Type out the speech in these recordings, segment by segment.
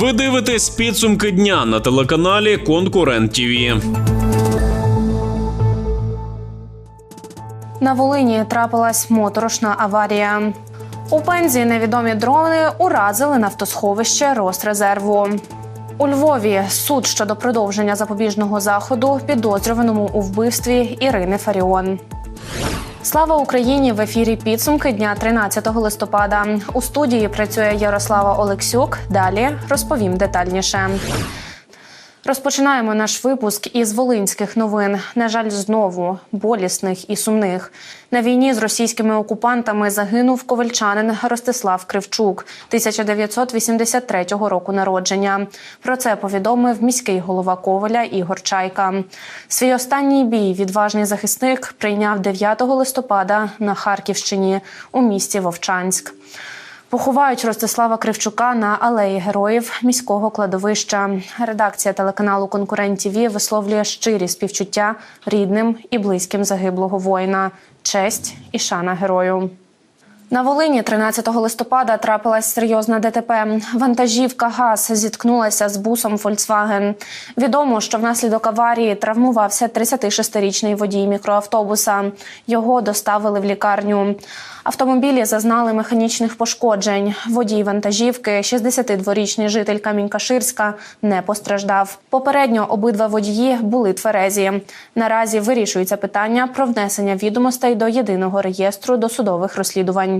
Ви дивитесь підсумки дня на телеканалі Конкурент ТІВІ. На Волині трапилась моторошна аварія. У пензі невідомі дрони уразили нафтосховище Росрезерву. У Львові суд щодо продовження запобіжного заходу підозрюваному у вбивстві Ірини Фаріон. Слава Україні! В ефірі підсумки дня 13 листопада. У студії працює Ярослава Олексюк. Далі розповім детальніше. Розпочинаємо наш випуск із волинських новин. На жаль, знову болісних і сумних. На війні з російськими окупантами загинув ковальчанин Ростислав Кривчук, 1983 року народження. Про це повідомив міський голова Коваля Ігор Чайка. Свій останній бій відважний захисник прийняв 9 листопада на Харківщині у місті Вовчанськ. Поховають Ростислава Кривчука на алеї героїв міського кладовища. Редакція телеканалу Конкурент ТІВІ висловлює щирі співчуття рідним і близьким загиблого воїна. Честь і шана герою. На Волині 13 листопада трапилась серйозна ДТП. Вантажівка ГАЗ зіткнулася з бусом Volkswagen. Відомо, що внаслідок аварії травмувався 36-річний водій мікроавтобуса. Його доставили в лікарню. Автомобілі зазнали механічних пошкоджень. Водій вантажівки, 62-річний житель Камінь-Каширська, не постраждав. Попередньо обидва водії були тверезі. Наразі вирішується питання про внесення відомостей до єдиного реєстру досудових розслідувань.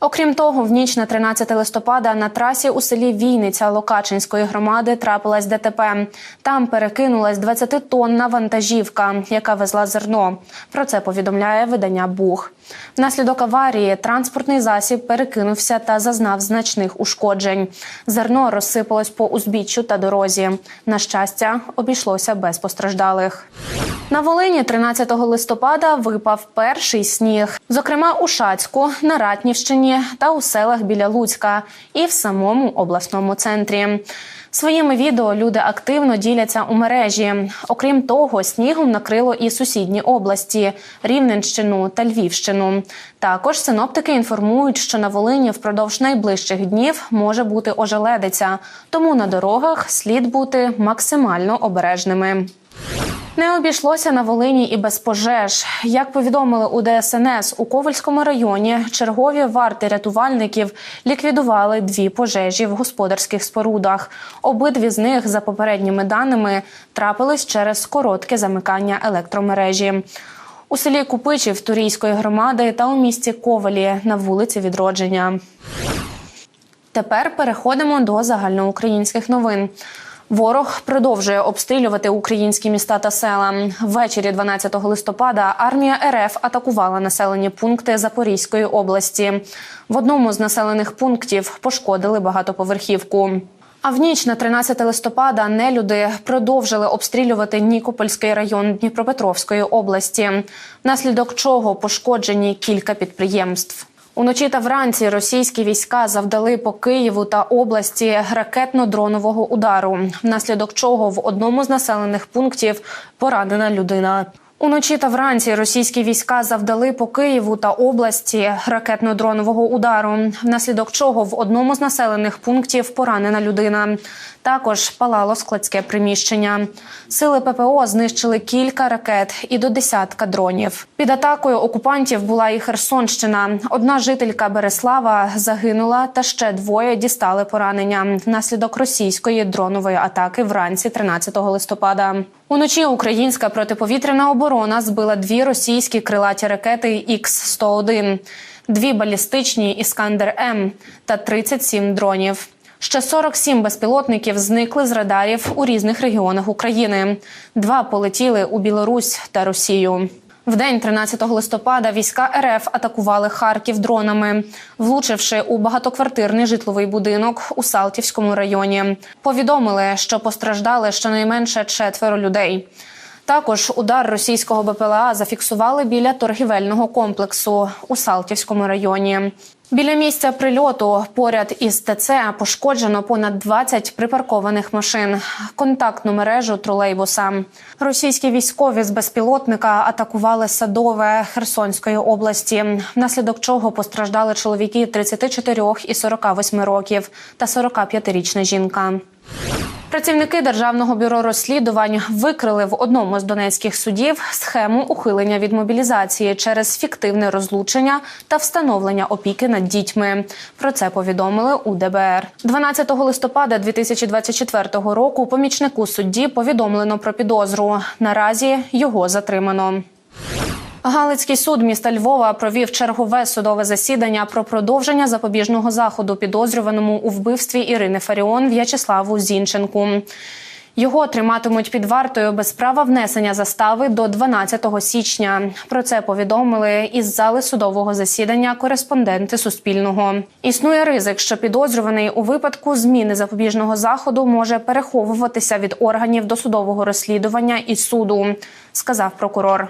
Окрім того, в ніч на 13 листопада на трасі у селі Війниця Локачинської громади трапилась ДТП. Там перекинулась 20-тонна вантажівка, яка везла зерно. Про це повідомляє видання Бух. Внаслідок аварії транспортний засіб перекинувся та зазнав значних ушкоджень. Зерно розсипалось по узбіччю та дорозі. На щастя, обійшлося без постраждалих. На Волині 13 листопада випав перший сніг, зокрема у Шацьку, на Ратнівщині та у селах біля Луцька і в самому обласному центрі. Своїми відео люди активно діляться у мережі. Окрім того, снігом накрило і сусідні області Рівненщину та Львівщину. Також синоптики інформують, що на Волині впродовж найближчих днів може бути ожеледиця, тому на дорогах слід бути максимально обережними. Не обійшлося на Волині і без пожеж. Як повідомили у ДСНС у Ковальському районі, чергові варти рятувальників ліквідували дві пожежі в господарських спорудах. Обидві з них, за попередніми даними, трапились через коротке замикання електромережі. У селі Купичів Турійської громади та у місті Ковалі на вулиці Відродження. Тепер переходимо до загальноукраїнських новин. Ворог продовжує обстрілювати українські міста та села. Ввечері 12 листопада армія РФ атакувала населені пункти Запорізької області. В одному з населених пунктів пошкодили багатоповерхівку. А в ніч на 13 листопада нелюди продовжили обстрілювати Нікопольський район Дніпропетровської області, внаслідок чого пошкоджені кілька підприємств. Уночі та вранці російські війська завдали по Києву та області ракетно-дронового удару, внаслідок чого в одному з населених пунктів поранена людина. Уночі та вранці російські війська завдали по Києву та області ракетно-дронового удару, внаслідок чого в одному з населених пунктів поранена людина. Також палало складське приміщення. Сили ППО знищили кілька ракет і до десятка дронів. Під атакою окупантів була і Херсонщина. Одна жителька Береслава загинула, та ще двоє дістали поранення внаслідок російської дронової атаки вранці 13 листопада. Уночі українська протиповітряна оборона збила дві російські крилаті ракети Х-101, дві балістичні Іскандер М та 37 дронів. Ще 47 безпілотників зникли з радарів у різних регіонах України. Два полетіли у Білорусь та Росію. В день 13 листопада війська РФ атакували Харків дронами, влучивши у багатоквартирний житловий будинок у Салтівському районі. Повідомили, що постраждали щонайменше четверо людей. Також удар російського БПЛА зафіксували біля торгівельного комплексу у Салтівському районі. Біля місця прильоту поряд із ТЦ пошкоджено понад 20 припаркованих машин, контактну мережу тролейбуса. Російські військові з безпілотника атакували садове Херсонської області, внаслідок чого постраждали чоловіки 34 і 48 років та 45-річна жінка. Працівники державного бюро розслідувань викрили в одному з донецьких судів схему ухилення від мобілізації через фіктивне розлучення та встановлення опіки над дітьми. Про це повідомили у ДБР. 12 листопада 2024 року. Помічнику судді повідомлено про підозру. Наразі його затримано. Галицький суд міста Львова провів чергове судове засідання про продовження запобіжного заходу підозрюваному у вбивстві Ірини Фаріон В'ячеславу Зінченку. Його триматимуть під вартою без права внесення застави до 12 січня. Про це повідомили із зали судового засідання кореспонденти Суспільного. Існує ризик, що підозрюваний у випадку зміни запобіжного заходу може переховуватися від органів досудового розслідування і суду, сказав прокурор.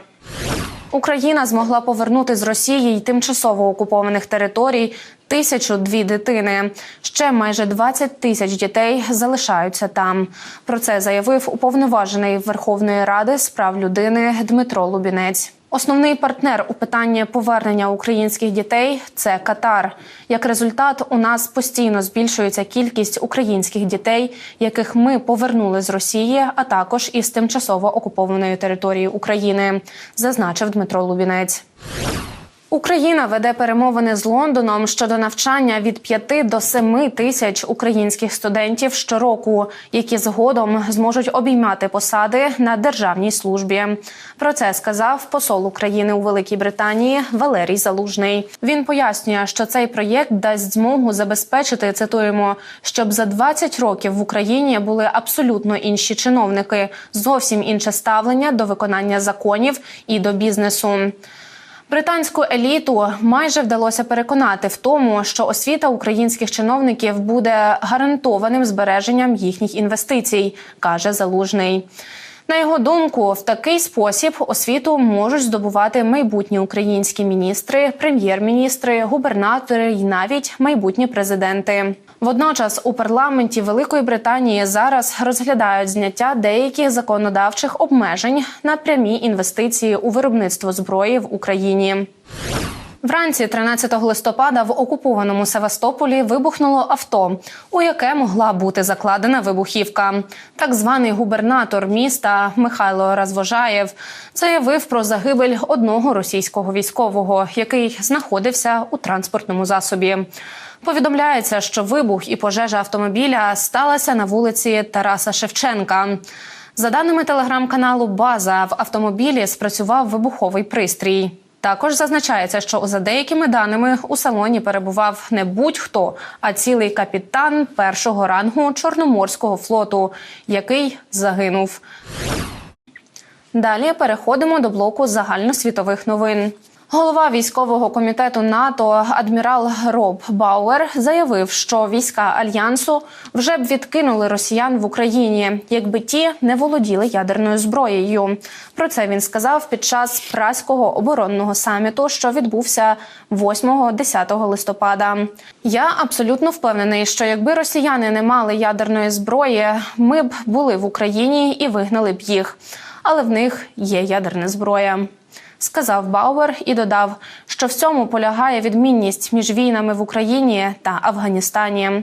Україна змогла повернути з Росії й тимчасово окупованих територій тисячу дві дитини. Ще майже 20 тисяч дітей залишаються там. Про це заявив уповноважений Верховної Ради з прав людини Дмитро Лубінець. Основний партнер у питанні повернення українських дітей це Катар. Як результат, у нас постійно збільшується кількість українських дітей, яких ми повернули з Росії, а також із тимчасово окупованої території України, зазначив Дмитро Лубінець. Україна веде перемовини з Лондоном щодо навчання від 5 до 7 тисяч українських студентів щороку, які згодом зможуть обіймати посади на державній службі. Про це сказав посол України у Великій Британії Валерій Залужний. Він пояснює, що цей проєкт дасть змогу забезпечити цитуємо, щоб за 20 років в Україні були абсолютно інші чиновники, зовсім інше ставлення до виконання законів і до бізнесу. Британську еліту майже вдалося переконати в тому, що освіта українських чиновників буде гарантованим збереженням їхніх інвестицій, каже Залужний. На його думку, в такий спосіб освіту можуть здобувати майбутні українські міністри, прем'єр-міністри, губернатори і навіть майбутні президенти. Водночас у парламенті Великої Британії зараз розглядають зняття деяких законодавчих обмежень на прямі інвестиції у виробництво зброї в Україні. Вранці 13 листопада в окупованому Севастополі вибухнуло авто, у яке могла бути закладена вибухівка. Так званий губернатор міста Михайло Розвожаєв заявив про загибель одного російського військового, який знаходився у транспортному засобі. Повідомляється, що вибух і пожежа автомобіля сталася на вулиці Тараса Шевченка. За даними телеграм-каналу База в автомобілі спрацював вибуховий пристрій. Також зазначається, що за деякими даними у салоні перебував не будь-хто, а цілий капітан першого рангу Чорноморського флоту, який загинув. Далі переходимо до блоку загальносвітових новин. Голова військового комітету НАТО адмірал Роб Бауер заявив, що війська альянсу вже б відкинули росіян в Україні, якби ті не володіли ядерною зброєю. Про це він сказав під час праського оборонного саміту, що відбувся 8-10 листопада. Я абсолютно впевнений, що якби росіяни не мали ядерної зброї, ми б були в Україні і вигнали б їх. Але в них є ядерна зброя сказав Бауер і додав, що в цьому полягає відмінність між війнами в Україні та Афганістані.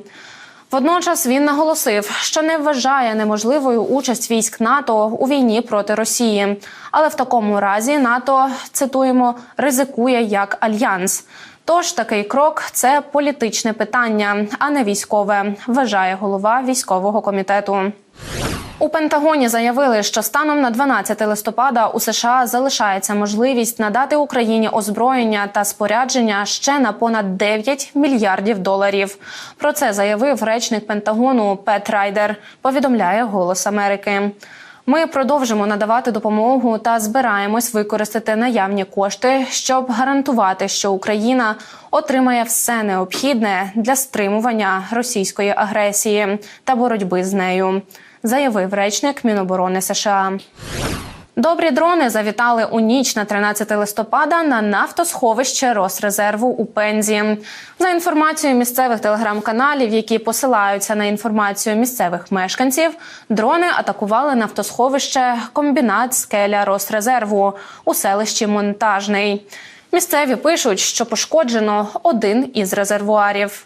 Водночас він наголосив, що не вважає неможливою участь військ НАТО у війні проти Росії, але в такому разі НАТО цитуємо ризикує як альянс. Тож такий крок це політичне питання, а не військове, вважає голова військового комітету. У Пентагоні заявили, що станом на 12 листопада у США залишається можливість надати Україні озброєння та спорядження ще на понад 9 мільярдів доларів. Про це заявив речник Пентагону Пет Райдер. Повідомляє Голос Америки. Ми продовжимо надавати допомогу та збираємось використати наявні кошти, щоб гарантувати, що Україна отримає все необхідне для стримування російської агресії та боротьби з нею заявив речник Міноборони США. Добрі дрони завітали у ніч на 13 листопада на нафтосховище Росрезерву у Пензі. За інформацією місцевих телеграм-каналів, які посилаються на інформацію місцевих мешканців, дрони атакували нафтосховище комбінат скеля Росрезерву у селищі Монтажний. Місцеві пишуть, що пошкоджено один із резервуарів.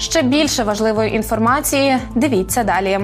Ще більше важливої інформації дивіться далі.